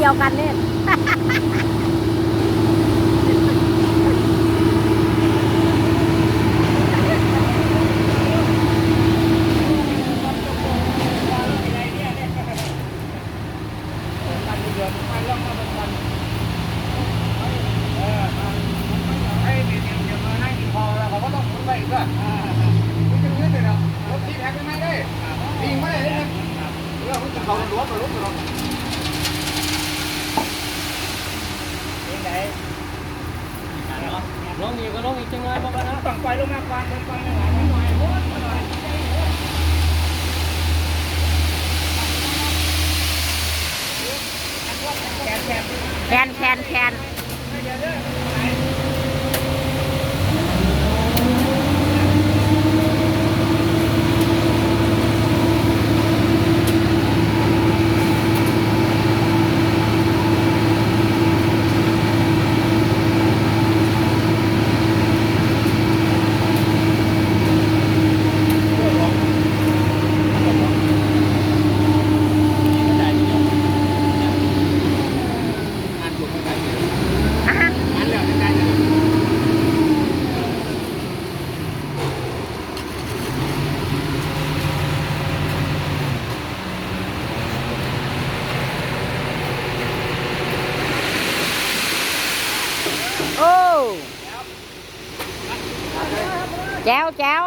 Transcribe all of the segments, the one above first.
เดียวกันเนี่ยเขาล้วนมาลุ้นมาลุ้น งอีกก็ลงอีกจังเลยบอกกันนะต้องปล่อยลงมาฟังปล่อยลงหน่อยโอ้ยหน่อย แขนแขน แคนแคนแคน เดี๋ยวเด้อ งานถูกไม่ได้ อะ งานแล้วได้เลย โอ้ แจ้วแจ้ว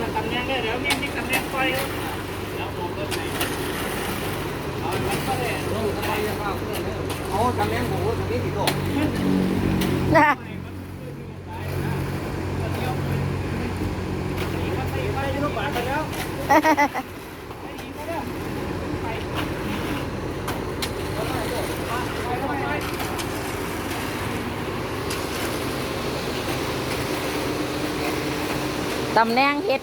มันตำแหน่งได้เดี๋ยวมีมีตำแหน่งปล่อย เอาทำแรงผมทำนี้ติดตัว นะ ไปที่ลูกบาศก์ไปแล้ว ตำแหน่งเฮ็ด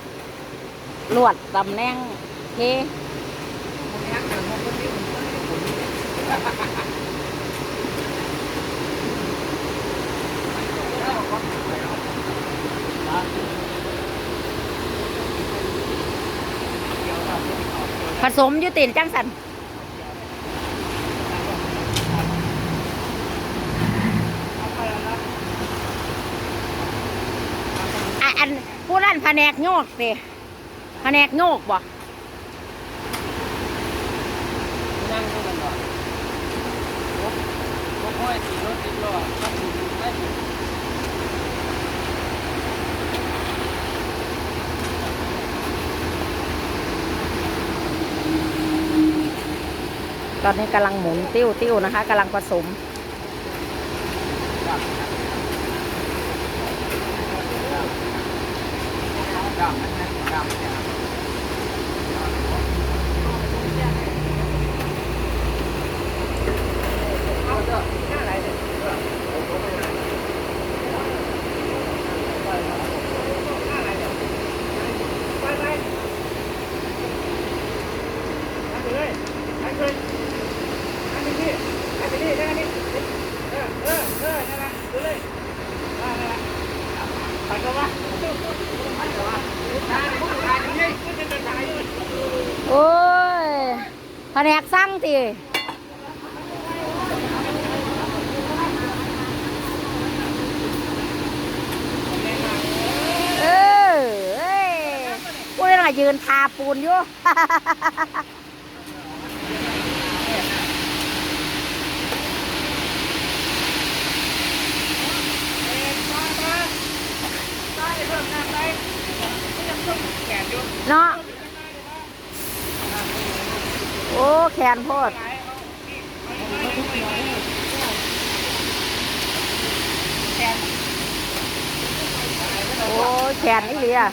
ลวดตำแหน่งเทผสมยุติจังสัน อันผู้นั่นแผนกโยกสิแผนกโยกบ่นั่งกันก่อนรถค่อยขี่รถติดล้อขับถูกได้ตอนนี้กำลังหมุนติ้วติ้วนะคะกำลังผสม ดำนั่นนะดำเนี่ย ไปไปนั่งไปเลยนั่งเลยนั่งไปที่นั่งไปที่นั่งไปที่เออเออเออนั่นแหละดูเลยอ่านั่นแหละไปกันวะไปกันวะทางพวกทางนี้มันจะเป็นทางนี้ โอ้ยแผนกสร้างทีเออเอ้ยผู้นี้น่ะยืนทาปูนอยู่ เนาะโอ้แขนโพดโอ้แขนนี่เลยอะ